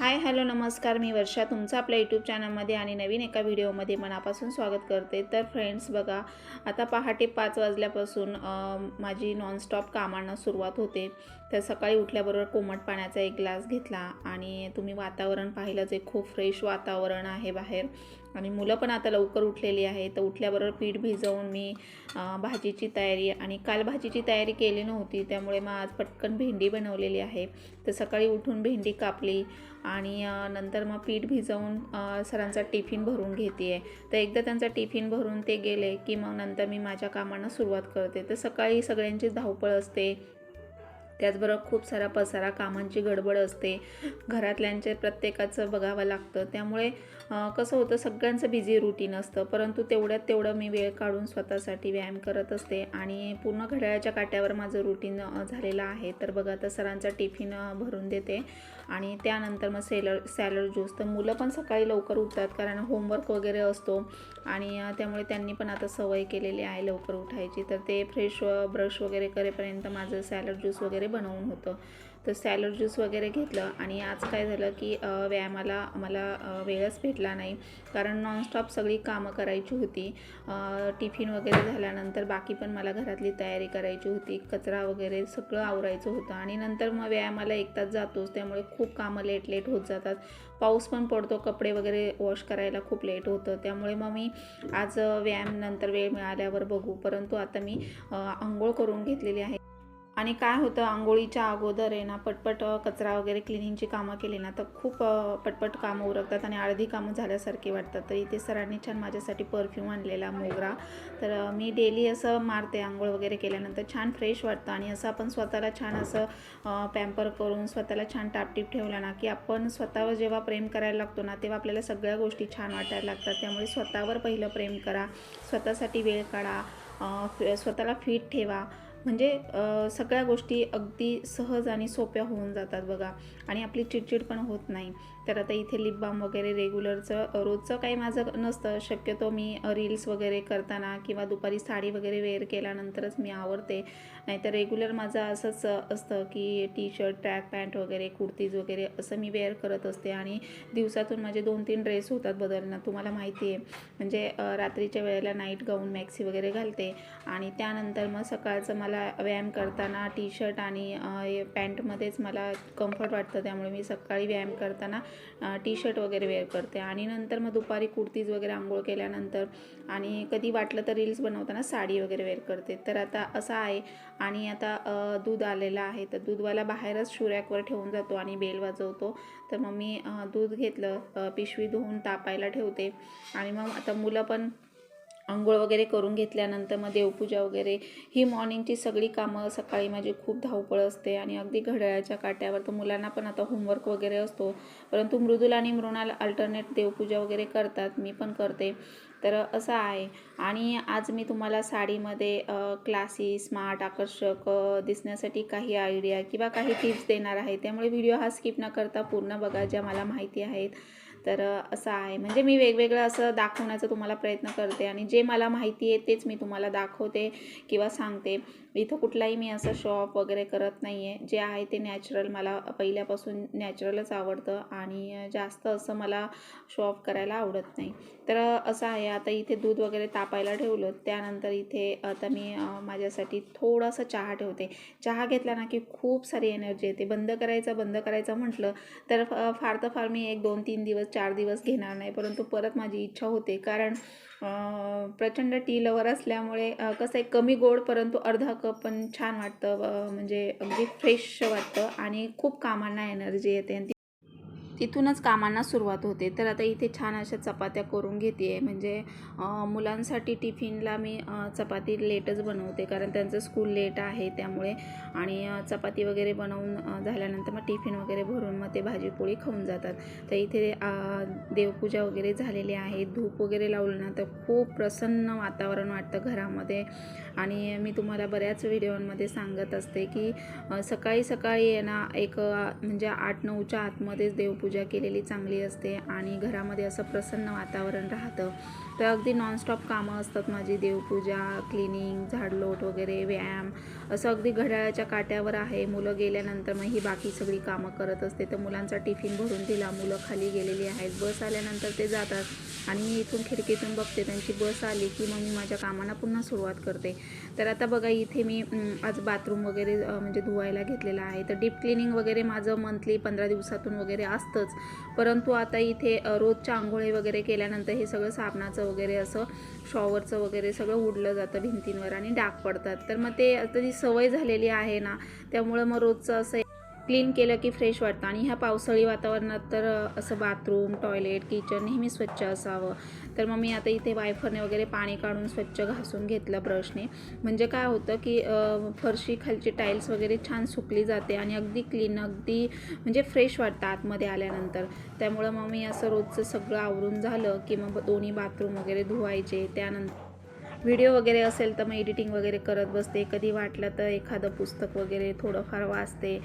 Hi hello नमस्कार. मी वर्षा तुमचं आपल्या यूट्यूब चॅनलमध्ये आणि नवीन एका व्हिडिओमध्ये मनापासून स्वागत करते. तर फ्रेंड्स बघा आता पहाटे पाच वाजल्यापासून माझी नॉनस्टॉप कामांना सुरुवात होते. तर सकाळी उठल्याबरोबर कोमट पाण्याचा एक ग्लास घेतला आणि तुम्ही वातावरण पाहिलं जे खूप फ्रेश वातावरण आहे बाहेर. आणि मुलं पण आता लवकर उठलेली आहे तर उठल्याबरोबर पीठ भिजवून मी भाजीची तयारी आणि काल भाजीची तयारी केली नव्हती त्यामुळे मग आज पटकन भेंडी बनवलेली आहे. तर सकाळी उठून भेंडी कापली आणि नंतर मग पीठ भिजवून सरांचा टिफिन भरून घेते आहे तर एकदा त्यांचा टिफिन भरून ते गेले की मग नंतर मी माझ्या कामांना सुरुवात करते. तर सकाळी सगळ्यांची धावपळ असते. त्याचबरोबर खूप सारा पसारा कामांची गडबड असते. घरातल्यांचे प्रत्येकाचं बघावं लागतं. त्यामुळे कसं होतं सगळ्यांचं बिझी रुटीन असतं. परंतु तेवढ्यात तेवढं मी वेळ काढून स्वतःसाठी व्यायाम करत असते. आणि पूर्ण घड्याळाच्या काट्यावर माझं रुटीन झालेलं आहे. तर बघा आता सरांचा टिफिन भरून देते. आणि त्यानंतर मग सेलर सॅलड ज्यूस तर मुलं पण सकाळी लवकर उठतात. कारण होमवर्क वगैरे असतो. आणि त्यामुळे त्यांनी पण आता सवय केलेली आहे लवकर उठायची. तर ते फ्रेश ब्रश वगैरे करेपर्यंत माझं सॅलड ज्यूस वगैरे बनवून होतं. तर सॅलड ज्यूस वगैरे घेतलं आणि आज काय झालं की व्यायामाला मला वेळच भेटला नाही. कारण नॉनस्टॉप सगळी कामं करायची होती. टिफिन वगैरे झाल्यानंतर बाकी पण मला घरातली तयारी करायची होती. कचरा वगैरे सगळं आवरायचं होतं. आणि नंतर मग व्यायामाला एक तास जातोच. त्यामुळे खूप कामं लेट लेट होत जातात. पाऊस पण पडतो. कपडे वगैरे वॉश करायला खूप लेट होतं. त्यामुळे मग मी आज व्यायाम नंतर वेळ मिळाल्यावर बघू. परंतु आता मी आंघोळ करून घेतलेली आहे. आणि काय होतं आंघोळीच्या अगोदर आहे ना पटपट कचरा वगैरे क्लिनिंगची कामं केली ना तर खूप पटपट कामं उरकतात आणि अर्धी कामं झाल्यासारखी वाटतात. तर इथे सरांनी छान माझ्यासाठी परफ्यूम आणलेला मोगरा. तर मी डेली असं मारते आंघोळ वगैरे केल्यानंतर छान फ्रेश वाटतं आणि असं आपण स्वतःला छान असं पॅम्पर करून स्वतःला छान टापटीप ठेवला ना की आपण स्वतःवर जेव्हा प्रेम करायला लागतो ना तेव्हा आपल्याला सगळ्या गोष्टी छान वाटायला लागतात. त्यामुळे स्वतःवर पहिलं प्रेम करा स्वतःसाठी वेळ काढा फ- स्वतःला फिट ठेवा. म्हणजे सगळ्या गोष्टी अगदी सहज आणि सोप्या होऊन जातात बघा. आणि आपली चिडचिड पण होत नाही. तर आता इथे लिप बाम वगैरे रेग्युलरचं रोजचं काही माझं नसतं. शक्यतो मी रील्स वगैरे करताना किंवा दुपारी साडी वगैरे वेअर केल्यानंतरच मी आवडते नाहीतर रेग्युलर माझं असंच असतं की टी शर्ट ट्रॅक पॅन्ट वगैरे कुर्तीज वगैरे असं मी वेअर करत असते. आणि दिवसातून माझे दोन तीन ड्रेस होतात बदलणं. तुम्हाला माहिती आहे. म्हणजे रात्रीच्या वेळेला नाईट गाऊन मॅक्सी वगैरे घालते. आणि त्यानंतर मग सकाळचं मला व्यायाम करताना टी शर्ट आणि पॅन्टमध्येच मला कम्फर्ट वाटतं. त्यामुळे मी सकाळी व्यायाम करताना टी शर्ट वगैरे वेअर करते. आणि नंतर मग दुपारी कुर्तीज वगैरे आंघोळ केल्यानंतर आणि कधी वाटलं तर रील्स बनवताना साडी वगैरे वेअर करते. तर आता असं आहे आणि आता दूध आलेलं आहे. तर दूधवाला बाहेरच शुरॅकवर ठेवून जातो आणि बेल वाजवतो. तर मग मी दूध घेतलं पिशवी धुवून तापायला ठेवते. आणि मग आता मुलं पण आंघोळ वगैरे करून घेतल्यानंतर मग देवपूजा वगैरे ही मॉर्निंगची सगळी कामं सकाळी माझी खूप धावपळ असते आणि अगदी घड्याळाच्या काट्यावर. तर मुलांना पण आता होमवर्क वगैरे असतो. परंतु मृदुला आणि मृणाल अल्टरनेट देवपूजा वगैरे करतात. मी पण करते. तर असं आहे. आणि आज मी तुम्हाला साडीमध्ये क्लासी स्मार्ट आकर्षक दिसण्यासाठी काही आयडिया किंवा काही टिप्स देणार आहे. त्यामुळे व्हिडिओ हा स्किप न करता पूर्ण बघा ज्या मला माहिती आहेत. तर असं आहे. म्हणजे मी वेगवेगळं असं दाखवण्याचा तुम्हाला प्रयत्न करते आणि जे मला माहिती आहे तेच मी तुम्हाला दाखवते किंवा सांगते. इथं कुठलाही मी असं शॉप वगैरे करत नाही आहे जे आहे ते नॅचरल मला पहिल्यापासून नॅचरलच आवडतं आणि जास्त असं मला शॉप करायला आवडत नाही. तर असं आहे आता इथे दूध वगैरे तापायला ठेवलं त्यानंतर इथे आता मी माझ्यासाठी थोडासा चहा ठेवते. चहा घेतला ना की खूप सारी एनर्जी येते. बंद करायचं बंद करायचं म्हटलं तर फ- फार तर फार मी एक दोन तीन दिवस चार दिवस घेणार नाही. परंतु परत माझी इच्छा होते. कारण प्रचंड टी लवर असल्यामुळे कसं आहे कमी गोड परंतु अर्धा कप पण छान वाटतं म्हणजे अगदी फ्रेश वाटतं आणि खूप कामांना एनर्जी येते. आणि तिथूनच कामांना सुरुवात होते. तर आता इथे छान अशा चपात्या करून घेते आहे म्हणजे मुलांसाठी टिफिनला मी चपाती लेटच बनवते. कारण त्यांचं स्कूल लेट आहे त्यामुळे. आणि चपाती वगैरे बनवून झाल्यानंतर मग टिफिन वगैरे भरून मग ते भाजीपोळी खाऊन जातात. तर इथे देवपूजा वगैरे झालेली आहे. धूप वगैरे लावलं ना तर खूप प्रसन्न वातावरण वाटतं घरामध्ये. आणि मी तुम्हाला बऱ्याच व्हिडिओमध्ये सांगत असते की सकाळी सकाळी आहे ना एक म्हणजे आठ नऊच्या आतमध्येच देवपूजा पूजा केलेली चांगली असते आणि घरामध्ये असं प्रसन्न वातावरण राहतं. तर अगदी नॉनस्टॉप कामं असतात माझी देवपूजा क्लिनिंग झाडलोट वगैरे व्यायाम असं अगदी घड्याळाच्या काट्यावर आहे. मुलं गेल्यानंतर मग ही बाकी सगळी कामं करत असते. तर मुलांचा टिफिन भरून दिला मुलं खाली गेलेली आहेत. बस आल्यानंतर ते जातात आणि मी इथून खिडकीतून बघते. त्यांची बस आली की मग मी माझ्या कामांना पुन्हा सुरुवात करते. तर आता बघा इथे मी आज बाथरूम वगैरे म्हणजे धुवायला घेतलेलं आहे. तर डीप क्लिनिंग वगैरे माझं मंथली पंधरा दिवसातून वगैरे असतं. असतंच. परंतु आता इथे रोजच्या आंघोळी वगैरे केल्यानंतर हे सगळं साबणाचं वगैरे असं शॉवरचं वगैरे सगळं उडलं जातं भिंतींवर आणि डाग पडतात. तर मग ते आता जी सवय झालेली आहे ना त्यामुळं मग रोजचं असं क्लीन केलं की फ्रेश वाटतं. आणि ह्या पावसाळी वातावरणात तर असं बाथरूम टॉयलेट किचन नेहमी स्वच्छ असावं. तर मग मी आता इथे वायफरने वगैरे पाणी काढून स्वच्छ घासून घेतलं ब्रशने. म्हणजे काय होतं की फरशी खालची टाईल्स वगैरे छान सुकली जाते आणि अगदी क्लीन अगदी म्हणजे फ्रेश वाटतं आतमध्ये आल्यानंतर. त्यामुळं मग मी असं रोजचं सगळं आवरून झालं की मग दोन्ही बाथरूम वगैरे धुवायचे. त्यानंतर व्हिडिओ वगैरे असेल तर मग एडिटिंग वगैरे करत बसते. कधी वाटलं तर एखादं पुस्तक वगैरे थोडंफार वाचते.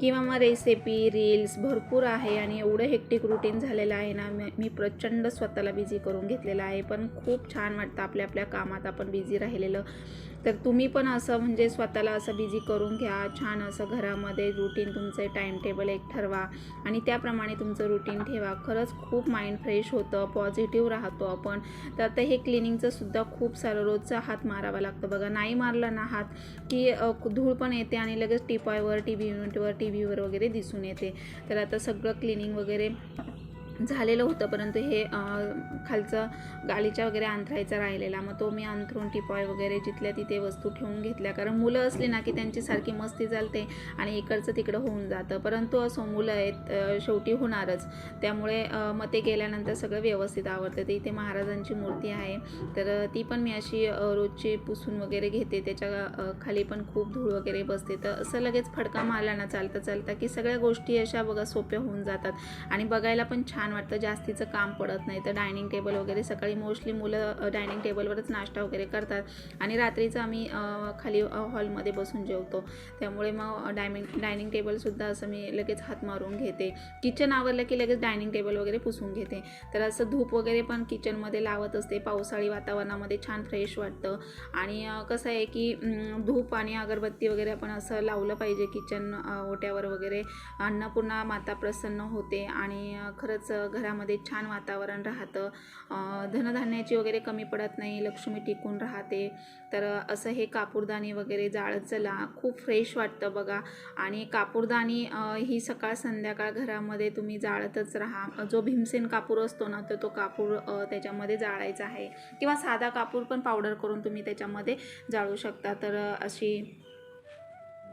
किंवा मग रेसिपी रील्स भरपूर आहे आणि एवढं हेक्टिक रुटीन झालेलं आहे ना मी प्रचंड स्वतःला बिझी करून घेतलेलं आहे. पण खूप छान वाटतं आपल्या आपल्या कामात आपण बिझी राहिलेलं. तर तुम्ही पण असं म्हणजे स्वतःला असं बिझी करून घ्या छान असं घरामध्ये रुटीन तुमचं टाईम टेबल एक ठरवा आणि त्याप्रमाणे तुमचं रुटीन ठेवा. खरंच खूप माइंड फ्रेश होतं पॉझिटिव्ह राहतो आपण. तर आता हे क्लिनिंगचं सुद्धा खूप सारं रोजचा हात मारावा लागतं बघा. नाही मारला ना हात की धूळ पण येते आणि लगेच टिपायवर टी व्ही युनिटवर टी व्हीवर वगैरे दिसून येते. तर आता सगळं क्लिनिंग वगैरे झालेलं होतं परंतु हे खालचं गालीच्या वगैरे अंथरायचा राहिलेला. मग तो मी अंथरून टिपॉय वगैरे जिथल्या तिथे वस्तू ठेवून घेतल्या. कारण मुलं असली ना की त्यांची सारखी मस्ती चालते आणि इकडचं तिकडं होऊन जातं. परंतु असो मुलं आहेत शेवटी होणारच. त्यामुळे मग ते गेल्यानंतर सगळं व्यवस्थित आवडतं. ते इथे महाराजांची मूर्ती आहे. तर ती पण मी अशी रोजची पुसून वगैरे घेते. त्याच्याखाली पण खूप धूळ वगैरे बसते. तर असं लगेच फडका मारला ना चालता चालता की सगळ्या गोष्टी अशा बघा सोप्या होऊन जातात. आणि बघायला पण छान छान वाटतं जास्तीचं काम पडत नाही. तर डायनिंग टेबल वगैरे सकाळी मोस्टली मुलं डायनिंग टेबलवरच नाश्ता वगैरे करतात. आणि रात्रीचं आम्ही खाली हॉलमध्ये बसून जेवतो. त्यामुळे मग डायमिंग डायनिंग टेबलसुद्धा असं मी लगेच हात मारून घेते. किचन आवरलं की लगेच डायनिंग टेबल वगैरे पुसून घेते. तर असं धूप वगैरे पण किचनमध्ये लावत असते. पावसाळी वातावरणामध्ये छान फ्रेश वाटतं. आणि कसं आहे की धूप आणि अगरबत्ती वगैरे आपण असं लावलं पाहिजे किचन ओट्यावर वगैरे. अन्नपूर्णा माता प्रसन्न होते. आणि खरंच असं घरामध्ये छान वातावरण राहतं. धनधान्याची वगैरे कमी पडत नाही लक्ष्मी टिकून राहते. तर असं हे कापूरदाणी वगैरे जाळत चला खूप फ्रेश वाटतं बघा. आणि कापूरदाणी ही सकाळ संध्याकाळ घरामध्ये तुम्ही जाळतच राहा. जो भीमसेन कापूर असतो ना तर तो कापूर त्याच्यामध्ये जाळायचा आहे. किंवा साधा कापूर पण पावडर करून तुम्ही त्याच्यामध्ये जाळू शकता. तर अशी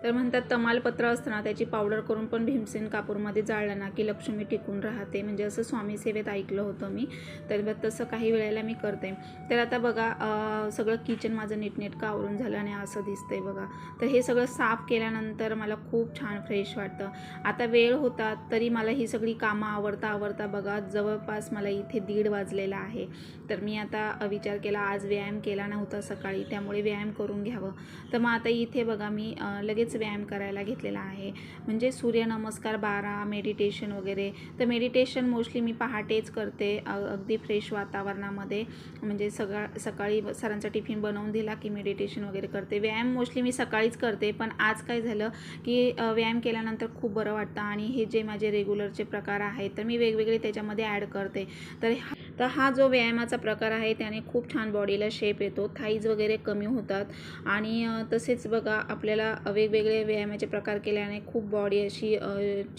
तर म्हणतात तमालपत्र असतं ना त्याची पावडर करून पण भीमसेन कापूरमध्ये जाळलं ना की लक्ष्मी टिकून राहते. म्हणजे असं स्वामी सेवेत ऐकलं होतं मी. तर तसं काही वेळेला मी करते. तर आता बघा सगळं किचन माझं नीटनेटकं आवरून झालं आणि असं दिसतंय बघा. तर हे सगळं साफ केल्यानंतर मला खूप छान फ्रेश वाटतं. आता वेळ होता तरी मला ही सगळी कामं आवडता आवडता बघा जवळपास मला इथे दीड वाजलेला आहे. तर मी आता विचार केला आज व्यायाम केला नव्हता सकाळी त्यामुळे व्यायाम करून घ्यावं. तर मग आता इथे बघा मी लगेच लगेच व्यायाम करायला घेतलेला आहे. म्हणजे सूर्यनमस्कार बारा मेडिटेशन वगैरे. तर मेडिटेशन मोस्टली मी पहाटेच करते अगदी फ्रेश वातावरणामध्ये. म्हणजे सगळा सकाळी सरांचा टिफिन बनवून दिला की मेडिटेशन वगैरे करते. व्यायाम मोस्टली मी सकाळीच करते पण आज काय झालं की व्यायाम केल्यानंतर खूप बरं वाटतं. आणि हे जे माझे रेग्युलरचे प्रकार आहेत तर मी वेगवेगळे त्याच्यामध्ये ॲड करते. तर हा- तर हा जो व्यायामाचा प्रकार आहे त्याने खूप छान बॉडीला शेप येतो. थाईज वगैरे कमी होतात. आणि तसेच बघा आपल्याला वेगवेगळे व्यायामाचे प्रकार केल्याने खूप बॉडी अशी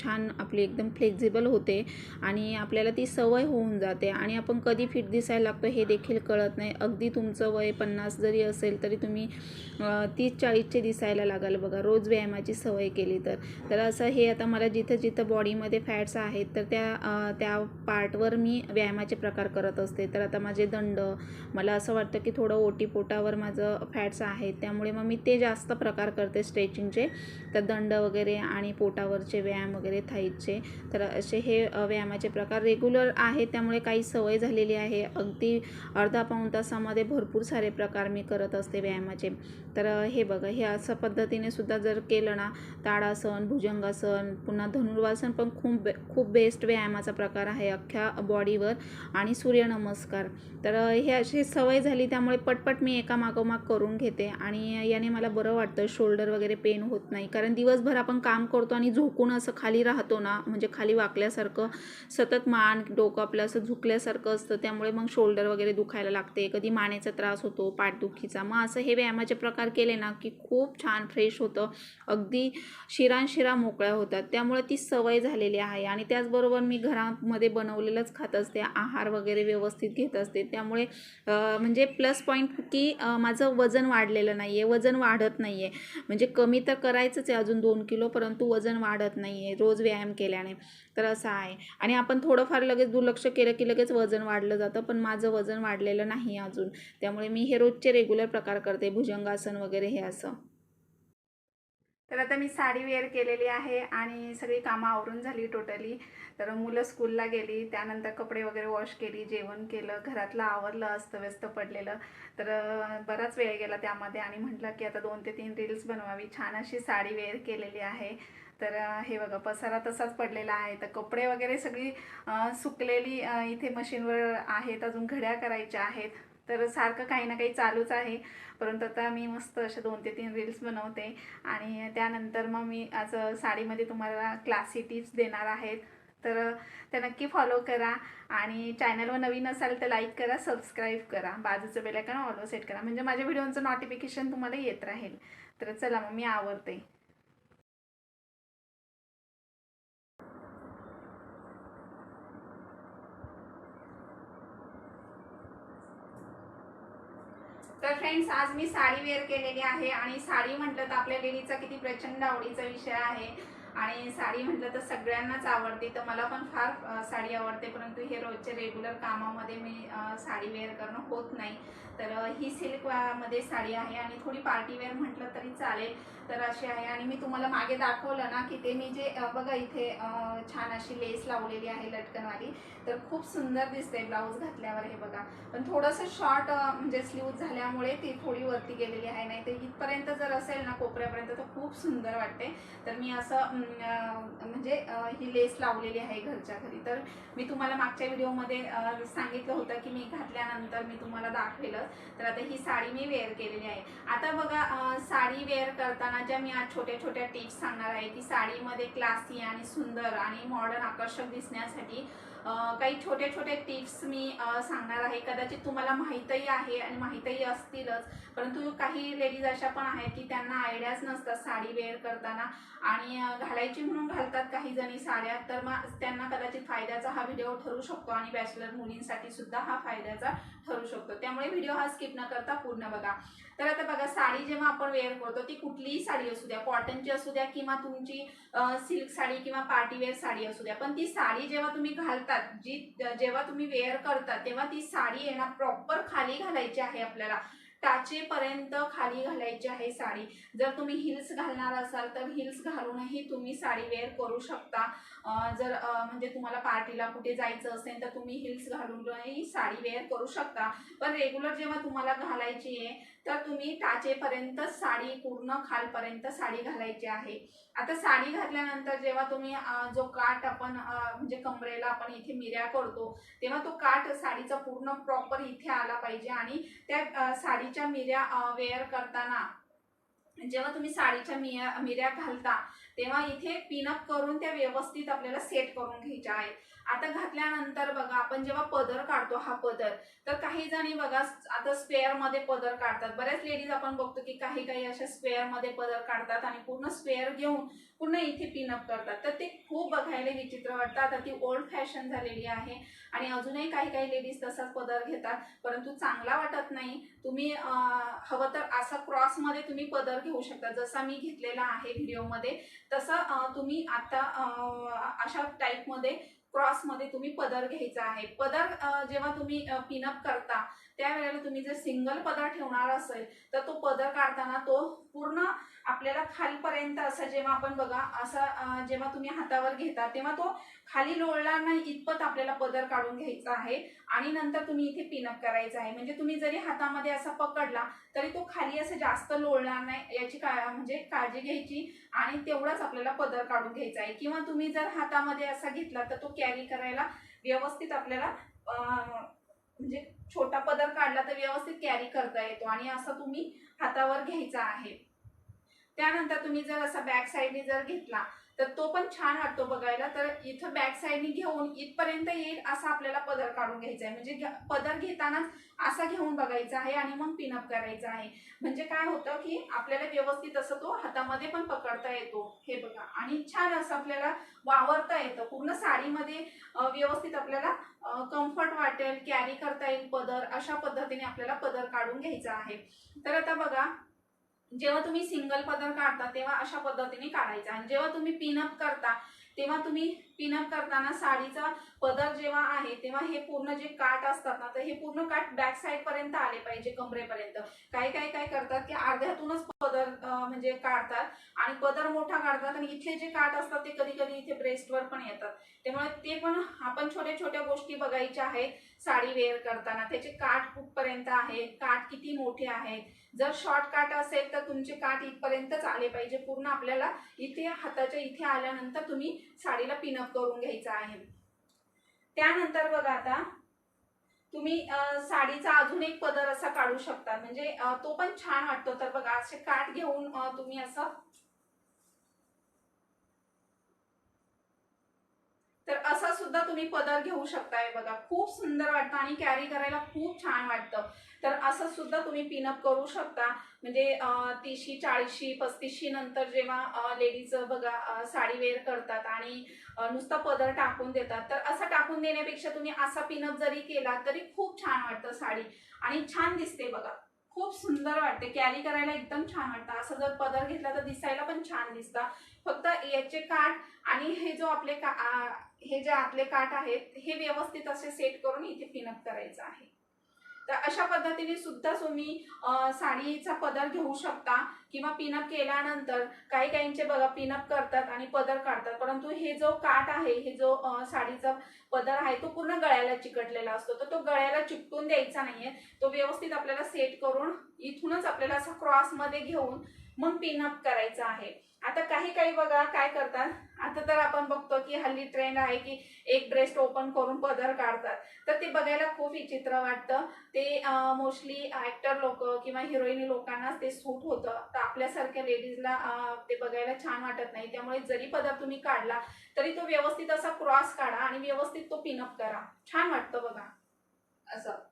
छान आपली एकदम फ्लेक्झिबल होते. आणि आपल्याला ती सवय होऊन जाते. आणि आपण कधी फिट दिसायला लागतो हे देखील कळत नाही. अगदी तुमचं वय पन्नास जरी असेल तरी तुम्ही तीस चाळीसचे दिसायला लागाल बघा रोज व्यायामाची सवय केली तर. तर असं हे आता मला जिथं जिथं बॉडीमध्ये फॅट्स आहेत तर त्या त्या पार्टवर मी व्यायामाचे प्रकार करत असते. तर आता माझे दंड मला असं वाटतं की थोडं ओटीपोटावर माझं फॅट्स आहेत त्यामुळे मग मी ते जास्त प्रकार करते स्ट्रेचिंगचे तर दंड वगैरे आणि पोटावरचे व्यायाम वगैरे थाईचे. तर असे हे व्यायामाचे प्रकार रेग्युलर आहेत त्यामुळे काही सवय झालेली आहे. अगदी अर्धा पाऊण तासामध्ये भरपूर सारे प्रकार मी करत असते व्यायामाचे. तर हे बघा हे असं पद्धतीने सुद्धा जर केलं ना ताडासन भुजंगासन पुन्हा धनुर्वासन पण खूप बे खूप बेस्ट व्यायामाचा प्रकार आहे अख्ख्या बॉडीवर आणि सूर्यनमस्कार. तर हे अशी सवय झाली त्यामुळे पटपट मी एका मागोमाग करून घेते. आणि याने मला बरं वाटतं शोल्डर वगैरे पेन होत नाही. कारण दिवसभर आपण काम करतो आणि झोकून असं खाली राहतो ना म्हणजे खाली वाकल्यासारखं सतत मान डोकं आपलं असं झुकल्यासारखं असतं. त्यामुळे मग शोल्डर वगैरे दुखायला लागते. कधी मानेचा त्रास होतो पाठदुखीचा मग असं हे व्यायामाचे प्रकार केले ना की खूप छान फ्रेश होतं. अगदी शिरांशिरा मोकळ्या होतात. त्यामुळे ती सवय झालेली आहे. आणि त्याचबरोबर मी घरामध्ये बनवलेलंच खात असते. आहार वगैरे वगैरे व्यवस्थित घेत असते. त्यामुळे म्हणजे प्लस पॉईंट की माझं वजन वाढलेलं नाही आहे वजन वाढत नाही आहे म्हणजे कमी तर करायचंच आहे अजून दोन किलो परंतु वजन वाढत नाही आहे रोज व्यायाम केल्याने. तर असं आहे. आणि आपण थोडंफार लगेच दुर्लक्ष केलं की लगेच वजन वाढलं जातं पण माझं वजन वाढलेलं नाही अजून. त्यामुळे मी हे रोजचे रेग्युलर प्रकार करते भुजंगासन वगैरे हे असं. तर आता मी साडी वेअर केलेली आहे आणि सगळी कामं आवरून झाली टोटली तर मुलं स्कूलला गेली त्यानंतर कपडे वगैरे वॉश केली जेवण केलं घरातलं आवरलं अस्तव्यस्त पडलेलं. तर बराच वेळ गेला त्यामध्ये आणि म्हटलं की आता दोन ते तीन रील्स बनवावी. छान अशी साडी वेअर केलेली आहे. तर हे बघा पसारा तसाच पडलेला आहे. तर कपडे वगैरे सगळी सुकलेली इथे मशीनवर आहेत अजून घड्या करायच्या आहेत. तर सारखं काही ना काही चालूच आहे. परंतु आता मी मस्त अशा दोन ते तीन रील्स बनवते. आणि त्यानंतर मग मी आज साडीमध्ये तुम्हाला क्लासी टिप्स देणार आहेत. तर त्या नक्की फॉलो करा. आणि चॅनलवर नवीन असाल तर लाईक करा सबस्क्राईब करा. बाजूचं बेलायकन ऑलो सेट करा. म्हणजे माझ्या व्हिडिओचं नोटिफिकेशन तुम्हाला येत राहील. तर चला मग मी आवडते तर फ्रेंड्स आज मी साडी वेअर केलेली आहे आणि साडी म्हटलं तर आपल्या लेडीचा किती प्रचंड आवडीचा विषय आहे. आणि साडी म्हटलं तर सगळ्यांनाच आवडते तर मला पण फार साडी आवडते परंतु हे रोजच्या रेग्युलर कामामध्ये मी साडी वेअर करणं होत नाही. तर ही सिल्कमध्ये साडी आहे आणि थोडी पार्टी वेअर म्हटलं तरी चालेल तर अशी आहे. आणि मी तुम्हाला मागे दाखवलं ना की ते मी जे बघा इथे छान अशी लेस लावलेली आहे लटकनवाली तर खूप सुंदर दिसते ब्लाऊज घातल्यावर हे बघा. पण थोडंसं शॉर्ट म्हणजे स्लीव्ह झाल्यामुळे ती थोडी वरती गेलेली आहे नाही तर इथपर्यंत जर असेल ना कोपऱ्यापर्यंत तर खूप सुंदर वाटते. तर मी असं म्हणजे ही लेस लावलेली आहे घरच्या घरी. तर मी तुम्हाला मागच्या व्हिडिओमध्ये सांगितलं होतं की मी घातल्यानंतर मी तुम्हाला दाखवेलच. तर आता ही साडी मी वेअर केलेली आहे. आता बघा साडी वेअर करताना ज्या मी आज छोट्या छोट्या टिप्स सांगणार आहे की साडीमध्ये क्लासी आणि सुंदर आणि मॉडर्न आकर्षक दिसण्यासाठी काही छोटे छोटे टिप्स मी सांगणार आहे. कदाचित तुम्हाला माहीतही आहे आणि माहीतही असतीलच. परंतु काही लेडीज अशा पण आहेत की त्यांना आयडियाच नसतात साडी वेअर करताना आणि घालायची म्हणून घालतात काही जणी साड्या तर मग त्यांना कदाचित फायद्याचा हा व्हिडिओ ठरू शकतो आणि बॅचलर मुलींसाठी सुद्धा हा फायद्याचा ठरू शकतो. त्यामुळे व्हिडिओ हा स्किप न करता पूर्ण बघा. तर आता बघा साडी जेव्हा आपण वेअर करतो ती कुठलीही साडी असू द्या कॉटनची असू द्या किंवा तुमची सिल्क साडी किंवा पार्टीवेअर साडी असू द्या पण ती साडी जेव्हा तुम्ही घालतात जी जेव्हा तुम्ही वेअर करता तेव्हा ती साडी आहे ना प्रॉपर खाली घालायची आहे आपल्याला. टाचेपर्यंत खाली घालायची आहे साडी. जर तुम्ही हिल्स घालणार असाल तर हिल्स घालूनही तुम्ही साडी वेअर करू शकता. जर म्हणजे तुम्हाला पार्टीला कुठे जायचं असेल तर तुम्ही हिल्स घालूनही साडी वेअर करू शकता. पण रेग्युलर जेव्हा तुम्हाला घालायची आहे तर तुम्ही टाचेपर्यंत साडी पूर्ण खालपर्यंत साडी घालायची आहे. आता साडी घातल्यानंतर जेव्हा तुम्ही जो काठ आपण म्हणजे कमरेला आपण इथे मिऱ्या करतो तेव्हा तो काठ साडीचा पूर्ण प्रॉपर इथे आला पाहिजे आणि त्या साडीच्या मिऱ्या वेअर करताना जेव्हा तुम्ही साडीच्या मिया मिऱ्या घालता तेव्हा इथे पिनअप करून त्या व्यवस्थित आपल्याला सेट करून घ्यायच्या आहेत. आता घातल्यानंतर बघा आपण जेव्हा पदर काढतो हा पदर तर काही जणी बघा आता स्क्वेअरमध्ये पदर काढतात. बऱ्याच लेडीज आपण बघतो की काही काही अशा स्क्वेअरमध्ये पदर काढतात आणि पूर्ण स्क्वेअर घेऊन पूर्ण इथे पिनअप करतात. तर ते खूप बघायला विचित्र वाटतं. आता ती ओल्ड फॅशन झालेली आहे आणि अजूनही काही काही लेडीज तसाच पदर घेतात. परंतु चांगला वाटत नाही. तुम्ही हवं तर असा क्रॉसमध्ये तुम्ही पदर घेऊ शकता. जसा मी घेतलेला आहे व्हिडिओमध्ये तसं तुम्ही आता अशा टाईपमध्ये क्रॉसमध्ये तुम्ही पदर घ्यायचा आहे. पदर जेव्हा तुम्ही पिनअप करता त्यावेळेला तुम्ही जर सिंगल पदर ठेवणार असेल तर तो पदर काढताना तो पूर्ण आपल्याला खालपर्यंत असा जेव्हा आपण बघा असा जेव्हा तुम्ही हातावर घेता तेव्हा तो खाली लोळणार नाही इतपत आपल्याला पदर काढून घ्यायचा आहे. आणि नंतर तुम्ही इथे पिनअप करायचा आहे. म्हणजे तुम्ही जरी हातामध्ये असा पकडला तरी तो खाली असं जास्त लोळणार नाही याची का म्हणजे काळजी घ्यायची आणि तेवढाच आपल्याला पदर काढून घ्यायचा आहे. किंवा तुम्ही जर हातामध्ये असा घेतला तर तो कॅरी करायला व्यवस्थित आपल्याला म्हणजे छोटा पदर काढला तर व्यवस्थित कॅरी करता येतो आणि असं तुम्ही हातावर घ्यायचा आहे. त्यानंतर तुम्ही जर असा बॅक साईडने जर घेतला तर तो पण छान वाटतो बघायला. तर इथं बॅक साईडने घेऊन इथपर्यंत येईल असा आपल्याला पदर काढून घ्यायचा आहे. म्हणजे पदर घेतानाच असा घेऊन बघायचा आहे आणि मग पिनअप करायचा आहे. म्हणजे काय होतं की आपल्याला व्यवस्थित असं तो हातामध्ये पण पकडता येतो. हे बघा. आणि छान असं आपल्याला वावरता येतं. पूर्ण साडीमध्ये व्यवस्थित आपल्याला कम्फर्ट वाटेल कॅरी करता येईल पदर. अशा पद्धतीने आपल्याला पदर काढून घ्यायचा आहे. तर आता बघा जेव्हा तुम्ही सिंगल पदर काढता तेव्हा अशा पद्धतीने काढायचा. आणि जेव्हा तुम्ही पिनअप करता तेव्हा तुम्ही पिनअप करताना साडीचा पदर जेव्हा आहे तेव्हा हे पूर्ण जे काठ असतात ना तर हे पूर्ण काठ बॅक साईड पर्यंत आले पाहिजे कमरेपर्यंत. काही काही काय करतात की अर्ध्यातूनच पदर म्हणजे काढतात आणि पदर मोठा काढतात आणि इथले जे काठ असतात ते कधी कधी इथे ब्रेस्टवर पण येतात. त्यामुळे ते पण आपण छोट्या छोट्या गोष्टी बघायच्या आहेत साडी वेअर करताना. त्याचे काठ कुठपर्यंत आहे काठ किती मोठे आहेत? जर शॉर्ट काट असेल तर तुमचे काठ इथपर्यंतच आले पाहिजे. पूर्ण आपल्याला इथे हाताच्या इथे आल्यानंतर तुम्ही साडीला पिनअप करून घ्यायचा आहे. त्यानंतर बघा आता तुम्ही साडीचा अजून एक पदर असा काढू शकता. म्हणजे तो पण छान वाटतो. तर बघा असे काठ घेऊन तुम्ही असं तर असा सुद्धा तुम्ही पदर घेऊ शकताय बघा. खूप सुंदर वाटतं आणि कॅरी करायला खूप छान वाटतं. तर असं सुद्धा तुम्ही पिनअप करू शकता. म्हणजे तीसशी चाळीसशी पस्तीसशी नंतर जेव्हा लेडीज बघा साडी वेअर करतात आणि नुसता पदर टाकून देतात. तर असं टाकून देण्यापेक्षा तुम्ही असा पिनअप जरी केला तरी खूप छान वाटतं साडी. आणि छान दिसते बघा. खूप सुंदर वाटते. कॅरी करायला एकदम छान वाटतं. असं जर पदर घेतला तर दिसायला पण छान दिसतं. फक्त याचे काठ आणि हे जो आपले का आ, हे जे आतले काठ आहेत हे व्यवस्थित असे सेट करून इथे पिनअप करायचं आहे. तर अशा पद्धतीने सुद्धा तुम्ही साडीचा पदर घेऊ शकता किंवा पिनअप केल्यानंतर काही काहींचे बघा पिनअप करतात आणि पदर काढतात. परंतु हे जो काठ आहे हे जो साडीचा पदर आहे तो पूर्ण गळ्याला चिकटलेला असतो. तर तो गळ्याला चिकटून द्यायचा नाहीये. तो व्यवस्थित आपल्याला सेट करून इथूनच आपल्याला असा क्रॉसमध्ये घेऊन मग पिनअप करायचा आहे. आता काही काही बघा काय करतात? आता तर आपण बघतो की हल्ली ट्रेंड आहे की एक ब्रेस्ट ओपन करून पदर काढतात. तर ते बघायला खूप विचित्र वाटतं. ते मोस्टली ऍक्टर लोक किंवा हिरोईनी लोकांनाच ते सूट होतं. तर आपल्यासारख्या लेडीजला ते बघायला छान वाटत नाही. त्यामुळे जरी पदर तुम्ही काढला तरी तो व्यवस्थित असा क्रॉस काढा आणि व्यवस्थित तो पिनअप करा. छान वाटतं बघा. असं.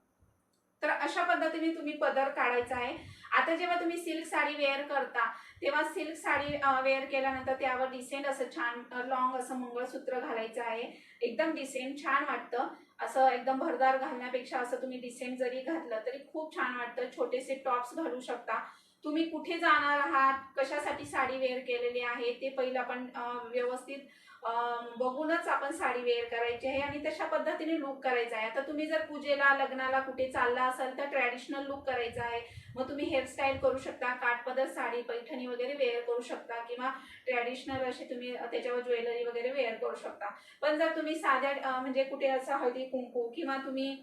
तर अशा पद्धतीने तुम्ही पदर काढायचा आहे. आता जेव्हा तुम्ही सिल्क साडी वेअर करता तेव्हा सिल्क साडी वेअर केल्यानंतर त्यावर डिसेंट असं छान लॉंग असं मंगळसूत्र घालायचं आहे. एकदम डिसेंट छान वाटतं. असं एकदम भरदार घालण्यापेक्षा असं तुम्ही डिसेंट जरी घातलं तरी खूप छान वाटतं. छोटेसे टॉप्स घालू शकता. तुम्ही कुठे जाणार आहात? कशासाठी साडी वेअर केलेली आहे? ते पहिलं आपण व्यवस्थित बघूनच आपण साडी वेअर करायची आहे आणि तशा पद्धतीने लुक करायचा आहे. आता तुम्ही जर पूजेला लग्नाला कुठे चालला असाल तर ट्रॅडिशनल लुक करायचा आहे. मग तुम्ही हेअरस्टाईल करू शकता काठपदर साडी पैठणी वगैरे वेअर करू शकता किंवा ट्रॅडिशनल असे तुम्ही त्याच्यावर ज्वेलरी वगैरे वेअर करू शकता. पण जर तुम्ही साध्या म्हणजे कुठे असं हळदी कुंकू किंवा तुम्ही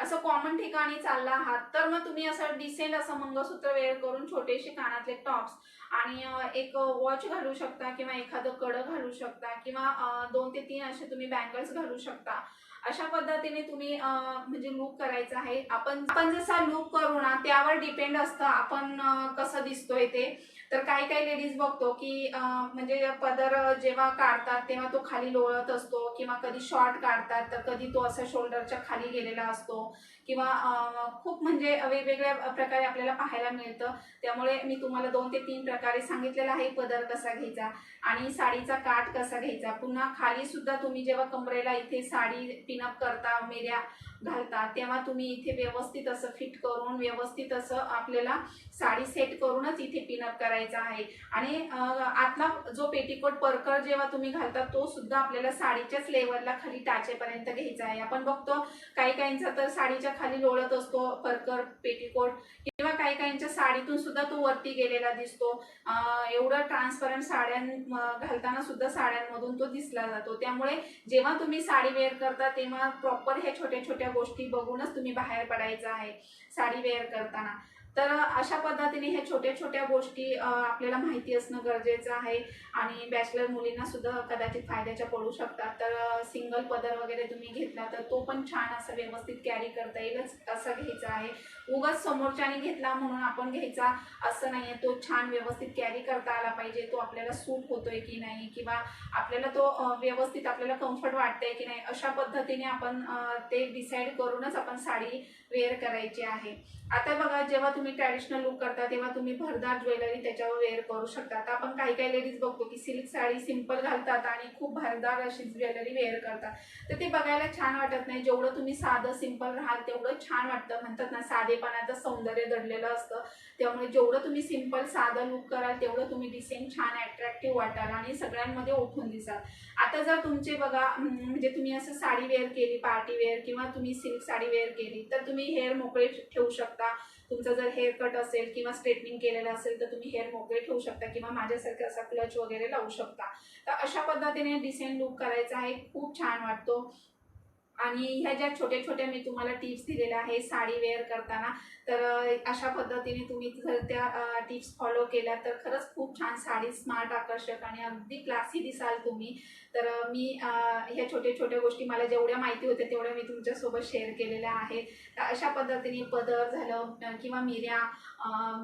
असं कॉमन ठिकाणी चालला आहात तर मग तुम्ही असं डिसेंट असं मंगळसूत्र वेअर करून छोटेसे कानातले टॉप्स आणि एक वॉच घालू शकता किंवा एखादं कडं घालू शकता किंवा दोन ते तीन असे तुम्ही बँगल्स घालू शकता. अशा पद्धतीने तुम्ही म्हणजे लुक करायचं आहे. आपण आपण जसा लुक करू ना त्यावर डिपेंड असतं आपण कसं दिसतोय ते. तर काही काही लेडीज बघतो की म्हणजे पदर जेव्हा काढतात तेव्हा तो खाली लोळत असतो किंवा कधी शॉर्ट काढतात तर कधी तो असा शोल्डरच्या खाली गेलेला असतो किंवा खूप म्हणजे वेगवेगळ्या प्रकारे आपल्याला पाहायला मिळतं. त्यामुळे मी तुम्हाला दोन ते तीन प्रकारे सांगितलेलं आहे पदर कसा घ्यायचा आणि साडीचा काठ कसा घ्यायचा. पुन्हा खाली सुद्धा तुम्ही जेव्हा कमरेला इथे साडी पिनअप करता मेऱ्या घालता तेव्हा तुम्ही इथे व्यवस्थित असं फिट करून व्यवस्थित असं आपल्याला साडी सेट करूनच इथे पिनअप करायचा आहे. आणि आतला जो पेटीकोट परकर जेव्हा तुम्ही घालता तो सुद्धा आपल्याला साडीच्याच लेवलला खाली टाचेपर्यंत घ्यायचा आहे. आपण बघतो काही काहींचा तर साडीच्या खाली लोळत असतो परकर पेटीकोट किंवा काही काहींच्या साडीतून सुद्धा तो वरती गेलेला दिसतो. एवढं ट्रान्सपरंट साड्यां घालताना सुद्धा साड्यांमधून तो दिसला जातो. त्यामुळे जेव्हा तुम्ही साडी वेअर करता तेव्हा प्रॉपर ह्या छोट्या छोट्या गोष्टी बघूनच तुम्ही बाहेर पडायचं आहे. साडी वेअर करताना. तर अशा पद्धतीने ह्या छोट्या छोट्या गोष्टी आपल्याला माहिती असणं गरजेचं आहे. आणि बॅचलर मुलींना सुद्धा कदाचित फायद्याच्या पडू शकतात. तर सिंगल पदर वगैरे तुम्ही घेतला तर तो पण छान असं व्यवस्थित कॅरी करता येईलच असं घ्यायचा आहे. उगाच समोरच्याने घेतला म्हणून आपण घ्यायचा असं नाही आहे तो छान व्यवस्थित कॅरी करता आला पाहिजे. तो आपल्याला सूट होतोय की नाही? किंवा आपल्याला तो व्यवस्थित आपल्याला कम्फर्ट वाटतंय की नाही? अशा पद्धतीने आपण ते डिसाईड करूनच आपण साडी वेअर करायची आहे. आता बघा जेव्हा तुम्ही ट्रॅडिशनल लुक करता तेव्हा तुम्ही भरदार ज्वेलरी त्याच्यावर वेअर करू शकता. आता आपण काही काही लेडीज बघतो की सिल्क साडी सिंपल घालतात आणि खूप भरदार अशी ज्वेलरी वेअर करतात. तर ते बघायला छान वाटत नाही. जेवढं तुम्ही साधं सिंपल राहाल तेवढं छान वाटतं. म्हणतात ना साधेपणाचं सौंदर्य दडलेलं असतं. त्यामुळे जेवढं तुम्ही सिंपल साधं लुक कराल तेवढं तुम्ही डिसेंट छान अट्रॅक्टिव्ह वाटाल आणि सगळ्यांमध्ये उठून दिसाल. आता जर तुमचे बघा म्हणजे तुम्ही असं साडी वेअर केली पार्टी वेअर किंवा तुम्ही सिल्क साडी वेअर केली तर तुम्ही तुम्ही हेअर मोकळे ठेवू शकता. तुमचा जर हेअर कट असेल किंवा स्ट्रेटनिंग केलेलं असेल तर तुम्ही हेअर मोकळे ठेवू शकता किंवा माझ्यासारखं असा क्लच वगैरे लावू शकता. तर अशा पद्धतीने डिसेंट लुक करायचा आहे. खूप छान वाटतो. आणि ह्या ज्या छोट्या छोट्या मी तुम्हाला टिप्स दिलेल्या आहे साडी वेअर करताना तर अशा पद्धतीने तुम्ही जर त्या टिप्स फॉलो केल्या तर खरंच खूप छान साडी स्मार्ट आकर्षक आणि अगदी क्लासी दिसाल तुम्ही. तर मी ह्या छोट्या छोट्या गोष्टी मला जेवढ्या माहिती होत्या तेवढ्या मी तुमच्यासोबत शेअर केलेल्या आहेत. तर अशा पद्धतीने पदर झालं किंवा मिऱ्या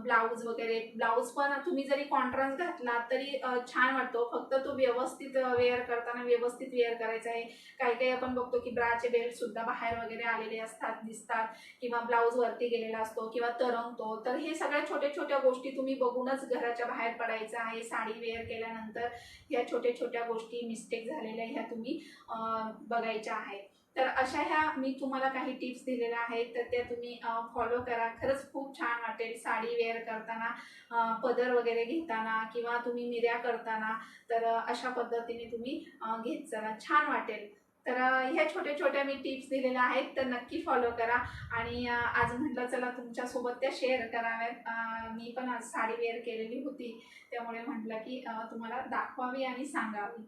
ब्लाऊज वगैरे ब्लाऊज पण तुम्ही जरी कॉन्ट्रास्ट घातला तरी छान वाटतो. फक्त तो व्यवस्थित वेअर करताना व्यवस्थित वेअर करायचा आहे. काही काही आपण बघतो की ब्राचे बेल्ट सुद्धा बाहेर वगैरे आलेले असतात दिसतात. किंवा ब्लाऊज वरती गेलेला असतो किंवा तरंगतो. तर हे सगळ्या छोट्या छोट्या गोष्टी तुम्ही बघूनच घराच्या बाहेर पडायचं आहे. साडी वेअर केल्यानंतर या छोट्या छोट्या गोष्टी मिस्टेक झालेल्या ह्या तुम्ही बघायच्या आहेत. तर अशा ह्या मी तुम्हाला काही टिप्स दिलेल्या आहेत. तर त्या तुम्ही फॉलो करा. खरंच खूप छान वाटेल साडी वेअर करताना पदर वगैरे घेताना किंवा तुम्ही मिऱ्या करताना. तर अशा पद्धतीने तुम्ही घेत चला. छान वाटेल. तर ह्या छोट्या छोट्या मी टिप्स दिलेल्या आहेत तर नक्की फॉलो करा. आणि आज म्हटलं चला तुमच्यासोबत त्या शेअर कराव्यात. मी पण आज साडी वेअर केलेली होती. त्यामुळे म्हटलं की तुम्हाला दाखवावी आणि सांगावी.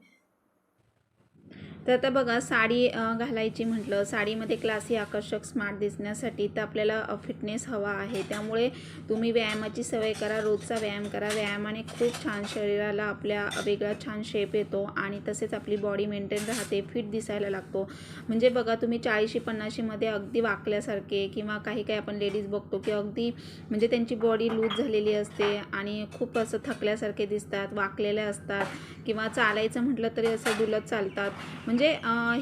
तर आता बघा साडी घालायची म्हटलं साडीमध्ये क्लासी आकर्षक स्मार्ट दिसण्यासाठी तर आपल्याला फिटनेस हवा आहे. त्यामुळे तुम्ही व्यायामाची सवय करा रोजचा व्यायाम करा. व्यायामाने खूप छान शरीराला आपल्या वेगळा छान शेप येतो आणि तसेच आपली बॉडी मेंटेन राहते फिट दिसायला लागतो. म्हणजे बघा तुम्ही चाळीशी पन्नाशीमध्ये अगदी वाकल्यासारखे किंवा काही काही आपण लेडीज बघतो की अगदी म्हणजे त्यांची बॉडी लूज झालेली असते आणि खूप असं थकल्यासारखे दिसतात वाकलेले असतात किंवा चालायचं म्हटलं तरी असं डुलत चालतात. म्हणजे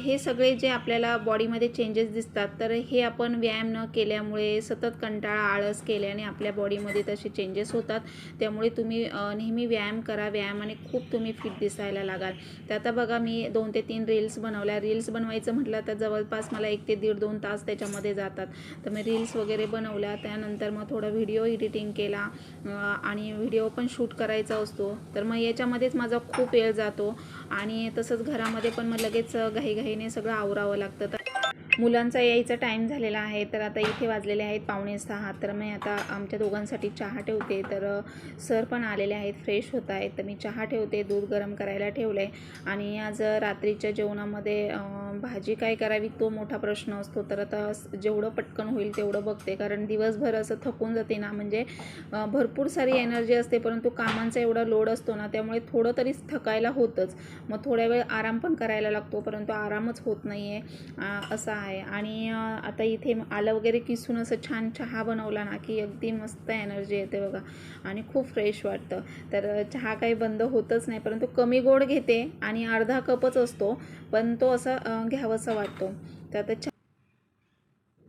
हे सगळे जे आपल्याला बॉडीमध्ये चेंजेस दिसतात तर हे आपण व्यायाम न केल्यामुळे सतत कंटाळा आळस केल्याने आपल्या बॉडीमध्ये तसे चेंजेस होतात. त्यामुळे तुम्ही नेहमी व्यायाम करा व्यायामाने खूप तुम्ही फिट दिसायला लागाल. तर आता बघा मी दोन ते तीन रील्स बनवल्या. रील्स बनवायचं म्हटलं तर जवळपास मला एक ते दीड दोन तास त्याच्यामध्ये जातात. तर मी रील्स वगैरे बनवल्या. त्यानंतर मग थोडा व्हिडिओ एडिटिंग केला. आणि व्हिडिओ पण शूट करायचा असतो. तर मग याच्यामध्येच माझा खूप वेळ जातो. आणि तसंच घरामध्ये पण मग लगेच घाईघाईने सगळं आवरावं लागतं. तर मुलांचा यायचा टाईम झालेला आहे तर आता इथे वाजलेले आहेत पावणे सहा. तर मी आता आमच्या दोघांसाठी चहा ठेवते. तर सर पण आलेले आहेत फ्रेश होत आहेत. तर मी चहा ठेवते दूध गरम करायला ठेवलं आहे आणि आज रात्रीच्या जेवणामध्ये भाजी काय करावी तो मोठा प्रश्न असतो. तर आता जेवढं पटकन होईल तेवढं बघते. कारण दिवसभर असं थकून जाते ना. म्हणजे भरपूर सारी एनर्जी असते परंतु कामांचा एवढा लोड असतो ना त्यामुळे थोडं तरी थकायला होतंच. मग थोड्या वेळ आराम पण करायला लागतो परंतु आरामच होत नाही आहे असं आहे. आणि आता इथे आलं वगैरे किसून असं छान चहा बनवला ना की अगदी मस्त एनर्जी येते बघा. आणि खूप फ्रेश वाटतं. तर चहा काही बंद होतच नाही परंतु कमी गोड घेते आणि अर्धा कपच असतो पण तो असा घ्यावासा वाटतो. तर आता चहा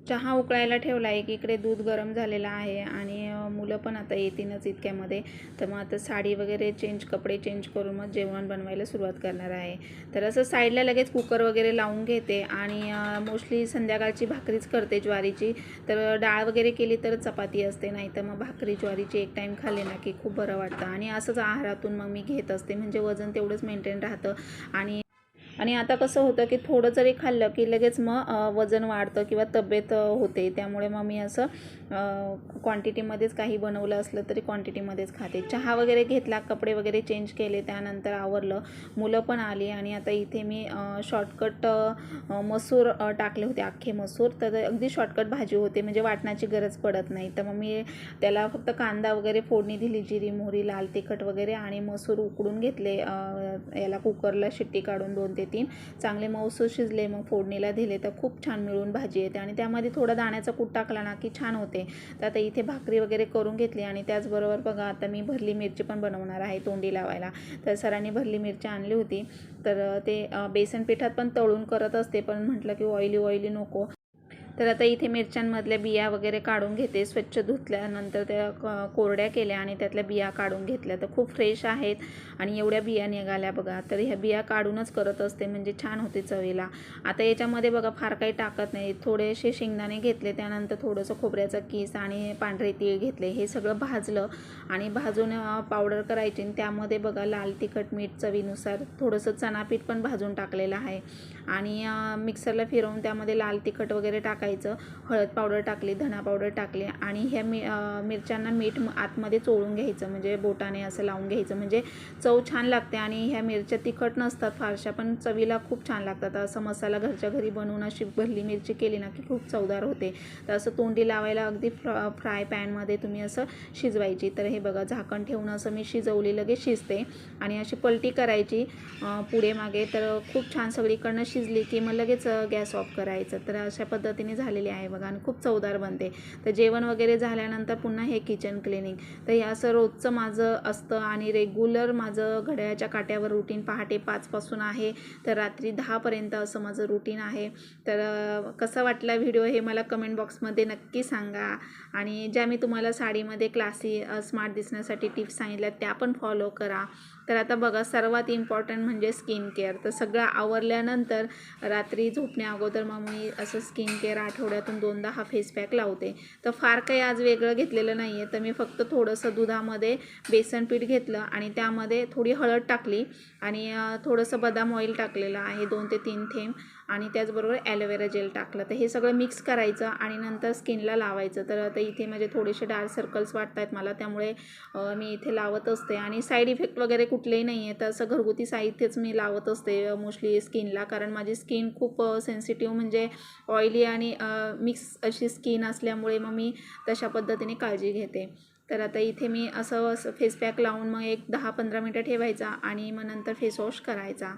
चहा उकळायला ठेवला आहे इकडे दूध गरम झालेलं आहे आणि मुलं पण आता येतीलच इतक्यामध्ये. तर मग आता साडी वगैरे चेंज कपडे चेंज करून मग जेवण बनवायला सुरुवात करणार आहे. तर असं साईडला लगेच कुकर वगैरे लावून घेते आणि मोस्टली संध्याकाळची भाकरीच करते ज्वारीची. तर डाळ वगैरे केली तर चपाती असते नाही तर मग भाकरी ज्वारीची एक टाईम खाल्ली ना की खूप बरं वाटतं. आणि असंच आहारातून मग मी घेत असते म्हणजे वजन तेवढंच मेंटेन राहतं. आणि आणि आता कसं होतं की थोडं जरी खाल्लं की लगेच मग वजन वाढतं किंवा तब्येत होते. त्यामुळे मग मी असं क्वांटिटीमध्येच काही बनवलं असलं तरी क्वांटिटीमध्येच खाते. चहा वगैरे घेतला कपडे वगैरे चेंज केले त्यानंतर आवरलं. मुलं पण आली आणि आता इथे मी शॉर्टकट मसूर टाकले होते अख्खे मसूर. तर अगदी शॉर्टकट भाजी होते म्हणजे वाटण्याची गरज पडत नाही. तर मग मी त्याला फक्त कांदा वगैरे फोडणी दिली जिरी मोहरी लाल तिखट वगैरे आणि मसूर उकडून घेतले. याला कुकरला शिट्टी काढून दोन ते तीन चांगले मऊसूर शिजले मग फोडणीला दिले तर खूप छान मिळून भाजी येते. आणि त्यामध्ये थोडा दाण्याचा कूट टाकला ना की छान होते. तर आता इथे भाकरी वगैरे करून घेतली आणि त्याचबरोबर बघा आता मी भरली मिरची पण बनवणार आहे तोंडी लावायला. तर सरांनी भरली मिरची आणली होती. तर ते बेसन पिठात पण तळून करत असते पण म्हटलं की ऑइली ऑइली नको. तर आता इथे मिरच्यांमधल्या बिया वगैरे काढून घेते स्वच्छ धुतल्यानंतर त्या क- कोरड्या केल्या आणि त्यातल्या बिया काढून घेतल्या. तर खूप फ्रेश आहेत आणि एवढ्या बिया निघाल्या बघा. तर ह्या बिया काढूनच करत असते म्हणजे छान होते चवीला. आता याच्यामध्ये बघा फार काही टाकत नाही. थोडेसे शेंगदाणे घेतले त्यानंतर थोडंसं खोबऱ्याचा किस आणि पांढरे तीळ घेतले. हे सगळं भाजलं आणि भाजून पावडर करायची आणि त्यामध्ये बघा लाल तिखट मीठ चवीनुसार थोडंसं चणापीठ पण भाजून टाकलेलं आहे. आणि मिक्सरला फिरवून त्यामध्ये लाल तिखट वगैरे टाकायचं हळद पावडर टाकली धना पावडर टाकली आणि ह्या मी मिरच्यांना मीठ आतमध्ये चोळून घ्यायचं. म्हणजे बोटाने असं लावून घ्यायचं. म्हणजे चव छान लागते आणि ह्या मिरच्या तिखट नसतात. फारशा पण चवीला खूप छान लागतात. असं मसाला घरच्या घरी बनवून अशी भरली मिरची केली ना की खूप चवदार होते. तर असं तोंडी लावायला अगदी फ्र फ्राय पॅनमध्ये तुम्ही असं शिजवायची. तर हे बघा झाकण ठेवून असं मी शिजवली लगेच शिजते. आणि अशी पलटी करायची पुढे मागे. तर खूप छान सगळीकडनं शिजली की मग लगेच गॅस ऑफ करायचं. तर अशा पद्धतीने झालेली आहे बघा आणि खूप चवदार बनते. तर जेवण वगैरे झाल्यानंतर पुन्हा हे किचन क्लिनिंग तर हे असं रोजचं माझं असतं आणि रेग्युलर माझं घड्याळ्याच्या काट्यावर रुटीन पहाटे पाचपासून आहे. तर रात्री दहापर्यंत असं माझं रुटीन आहे. तर कसा वाटला व्हिडिओ हे मला कमेंट बॉक्समध्ये नक्की सांगा. आणि ज्या मी तुम्हाला साडीमध्ये क्लासी स्मार्ट दिसण्यासाठी टिप्स सांगितल्या त्या पण फॉलो करा. तर आता बघा सर्वात इम्पॉर्टंट म्हणजे स्किन केअर तर सगळं आवरल्यानंतर रात्री झोपण्या अगोदर मग मी असं स्किन केअर आठवड्यातून दोनदा हा फेस पॅक लावते. तर फार काही आज वेगळं घेतलेलं नाही आहे तर मी फक्त थोडंसं दुधामध्ये बेसन पीठ घेतलं आणि त्यामध्ये थोडी हळद टाकली आणि थोडंसं बदाम ऑइल टाकलेलं आहे दोन ते तीन थेंब. आणि त्याचबरोबर ॲलोवेरा जेल टाकलं. तर हे सगळं मिक्स करायचं आणि नंतर स्किनला लावायचं. तर आता इथे माझे थोडेसे डार्क सर्कल्स वाटत आहेत मला त्यामुळे मी इथे लावत असते. आणि साईड इफेक्ट वगैरे कुठलेही नाही आहे तर असं घरगुती साहित्यच मी लावत असते मोस्टली स्किनला. कारण माझी स्किन खूप सेन्सिटिव्ह म्हणजे ऑइली आणि मिक्स अशी स्किन असल्यामुळे मग मी तशा पद्धतीने काळजी घेते. तर आता इथे मी असं फेस पॅक लावून मग एक दहा पंधरा मिनटं ठेवायचा आणि मग नंतर फेस वॉश करायचा.